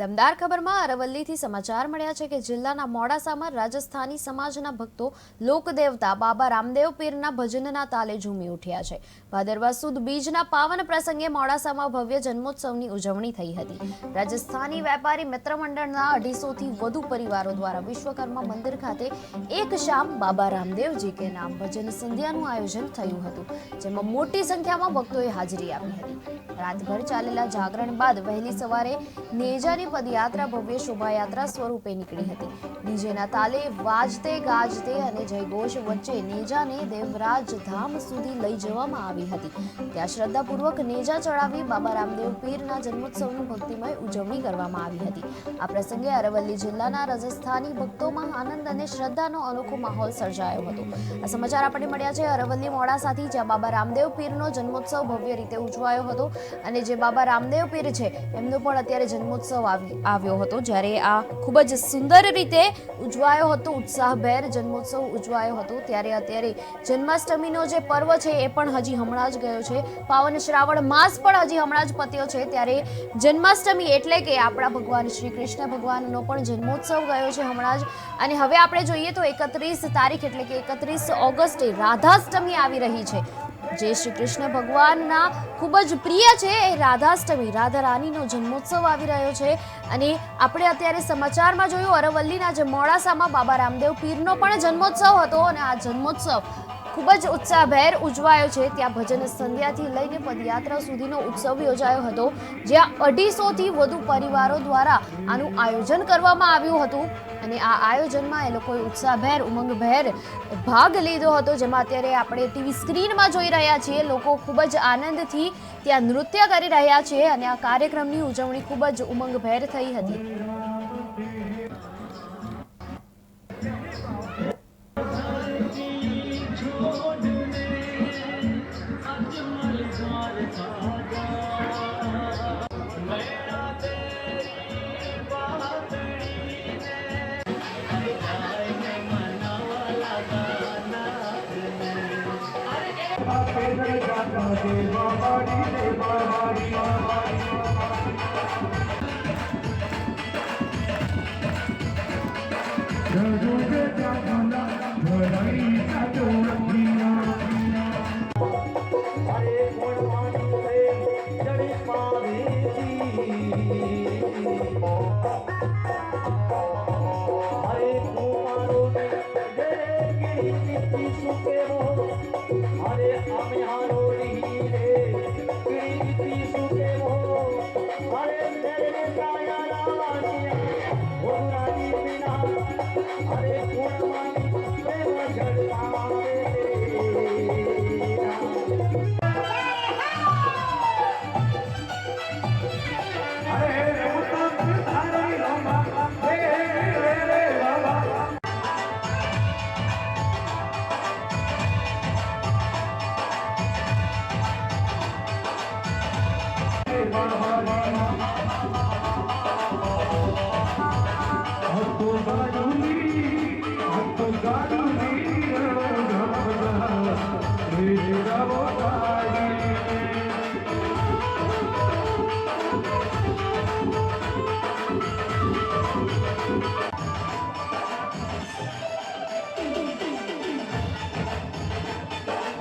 દમદાર ખબરમાં અરવલ્લીથી સમાચાર મળ્યા છે કે જિલ્લાના મોડાસામાં રાજસ્થાની સમાજના ભક્તો લોકદેવતા બાબા રામદેવ પીરના ભજનના તાલે ઝૂમી ઉઠ્યા છે. ભાદરવા સુદ બીજના પાવન પ્રસંગે મોડાસામાં ભવ્ય જન્મોત્સવની ઉજવણી થઈ હતી. રાજસ્થાની વેપારી મિત્ર મંડળના અઢીસોથી વધુ પરિવારો દ્વારા વિશ્વકર્મા મંદિર ખાતે એક શામ બાબા રામદેવજી કે નામ ભજન સંધ્યાનું આયોજન થયું હતું, જેમાં મોટી સંખ્યામાં ભક્તોએ હાજરી આપી હતી. રાતભર ચાલેલા જાગરણ બાદ વહેલી સવારે નેજાની પદયાત્રા ભવ્ય શોભાયાત્રા સ્વરૂપે નીકળી હતી. ડીજેના તાલે વાજતે ગાજતે અને જયઘોષ વચ્ચે નેજાને દેવરાજ ધામ સુધી લઈ જવામાં આવી હતી. ત્યાં શ્રદ્ધાપૂર્વક નેજા ચડાવી બાબા રામદેવ પીરના જન્મોત્સવની ભક્તિમય ઉજવણી કરવામાં આવી હતી. આ પ્રસંગે અરવલ્લી જિલ્લાના રાજસ્થાની ભક્તોમાં આનંદ અને શ્રદ્ધાનો અનોખો માહોલ સર્જાયો હતો. આ સમાચાર આપણને મળ્યા છે અરવલ્લી મોડાસાથી, જ્યાં બાબા રામદેવ પીરનો જન્મોત્સવ ભવ્ય રીતે ઉજવાયો હતો. અને જે બાબા રામદેવ પીર છે, એમનો પણ અત્યારે જન્મોત્સવ આવી- આવ્યો હતો. જ્યારે આ ખૂબ જ સુંદર રીતે ઉજવાયો હતો, ઉત્સાહભેર જન્મોત્સવ ઉજવાયો હતો, ત્યારે અત્યારે જન્માષ્ટમીનો જે પર્વ છે, એ પણ હજી હમણાં જ ગયો છે. પાવન શ્રાવણ માસ પણ હજી હમણાં જ પત્યો છે. ત્યારે જન્માષ્ટમી એટલે કે આપણા ભગવાન શ્રી કૃષ્ણ ભગવાનનો પણ જન્મોત્સવ ગયો છે હમણાં જ. અને હવે આપણે જોઈએ તો એકત્રીસ તારીખ એટલે કે એકત્રીસ ઓગસ્ટે રાધાષ્ટમી આવી રહી છે. જે શ્રી કૃષ્ણ. ભગવાનના ખૂબ જ પ્રિય છે એ રાધાષ્ટમી. રાધા રાણીનો જન્મોત્સવ આવી રહ્યો છે અને આપણે અત્યારે સમાચારમાં જોયું અરવલ્લીના જે મોડાસામાં બાબા રામદેવ પીરનો પણ જન્મોત્સવ હતો અને આ જન્મોત્સવ ખૂબ જ ઉત્સાહભેર ઉજવાયો છે. ત્યાં ભજન સંધ્યાથી લઈને પદયાત્રા સુધીનો ઉત્સવ યોજાયો હતો, જ્યાં અઢીસોથી વધુ પરિવારો દ્વારા આનું આયોજન કરવામાં આવ્યું હતું. અને આ આયોજનમાં એ લોકોએ ઉત્સાહભેર, ઉમંગભેર ભાગ લીધો હતો, જેમાં અત્યારે આપણે ટીવી સ્ક્રીનમાં જોઈ રહ્યા છીએ. લોકો ખૂબ જ આનંદથી ત્યાં નૃત્ય કરી રહ્યા છે અને આ કાર્યક્રમની ઉજવણી ખૂબ જ ઉમંગભેર થઈ હતી. હરે अरे पूर्ण में झड़ता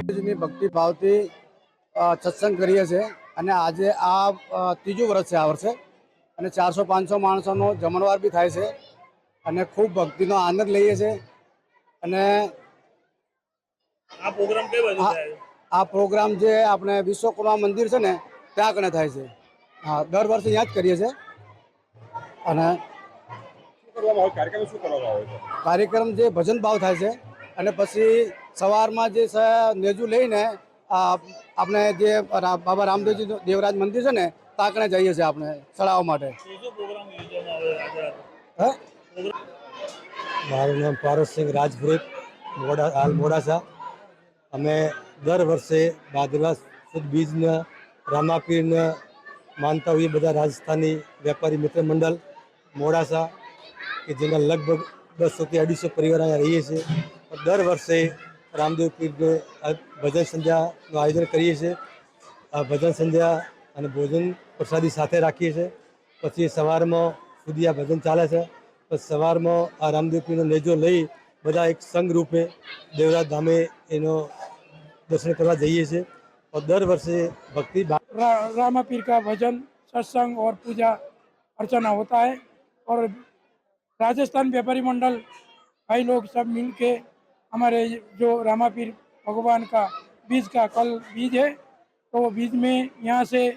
ચકનોએ ની ભક્તિ ભાવથી સત્સંગ કરીએ છીએ અને આજે આ ત્રીજું વર્ષ છે આ વર્ષે અને ચારસો પાંચસો માણસોનો જમણવાર બી થાય છે અને ખૂબ ભક્તિનો આનંદ લઈએ છીએ અને આ પ્રોગ્રામ આ- પ્રોગ્રામ જે આપણે વિશ્વકર્મા મંદિર છે ને ત્યાં કણે થાય છે. હા દર વર્ષે અહીંયા જ કરીએ છીએ અને કાર્યક્રમ જે ભજન ભાવ થાય છે અને પછી સવારમાં જે નેજુ લઈને આપણે જે બાબા રામદેવજી દેવરાજ મંદિર છે ને, તાકણે જઈએ છીએ આપણે ચડાવવા માટે. મારું નામ પારસસિંહ રાજપુરોહિત મોડા, હાલ મોડાસા. અમે દર વર્ષે ભાદરવા સુદ બીજના, રામાપીરને માનતા હોઈએ બધા રાજસ્થાની વેપારી મિત્ર મંડળ મોડાસા, કે જેના લગભગ બસોથી અઢીસો પરિવાર અહીંયા રહીએ છીએ. દર વર્ષે રામદેવ પીરને આ ભજન સંધ્યાનું આયોજન કરીએ છીએ આ ભજન સંધ્યા અને ભોજન પ્રસાદી સાથે રાખીએ છીએ પછી સવારમાં સુધી આ ભજન ચાલે છે પછી સવારમાં આ રામદેવ પીરનો નેજો લઈ બધા એક સંઘ રૂપે દેવરાજ ધામે એનો દર્શન કરવા જઈએ છીએ और દર વર્ષે ભક્તિ ભા- रा, रामा पीर का भजन सत्संग और पूजा अर्चना होता है और राजस्थान व्यापारी मंडल भाई लोग सब मिल के हमारे जो रामा पीर भगवान का बीज का कल बीज है तो वो बीज में यहाँ से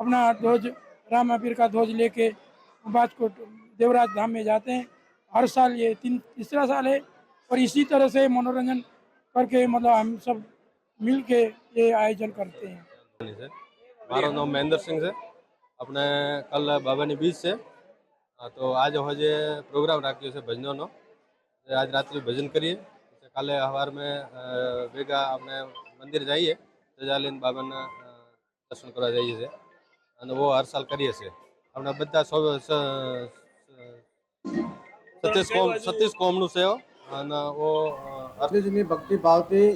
अपना ध्वज रामा पीर का ध्वज लेके बाजकोट देवराज धाम में जाते हैं हर साल ये तीन तीसरा साल है और इसी तरह से मनोरंजन करके मतलब हम सब मिल के ये आयोजन करते हैं છે મારું નામ મહેન્દ્રસિંહ છે આપણે કાલ બાબાની બીજ છે હા, તો આજ હોજે પ્રોગ્રામ રાખ્યો છે ભજનોનો જે આજ રાત્રે ભજન કરીએ પછી સવાર મેં ભેગા આપણે મંદિર જઈએ ધજા બાબાના દર્શન કરવા જઈએ છીએ. અને બહુ હર સાલ કરીએ છીએ. આપણે બધા સતીશ કોમ સતીશ કોમનું છે અને ઓ ભક્તિ ભાવથી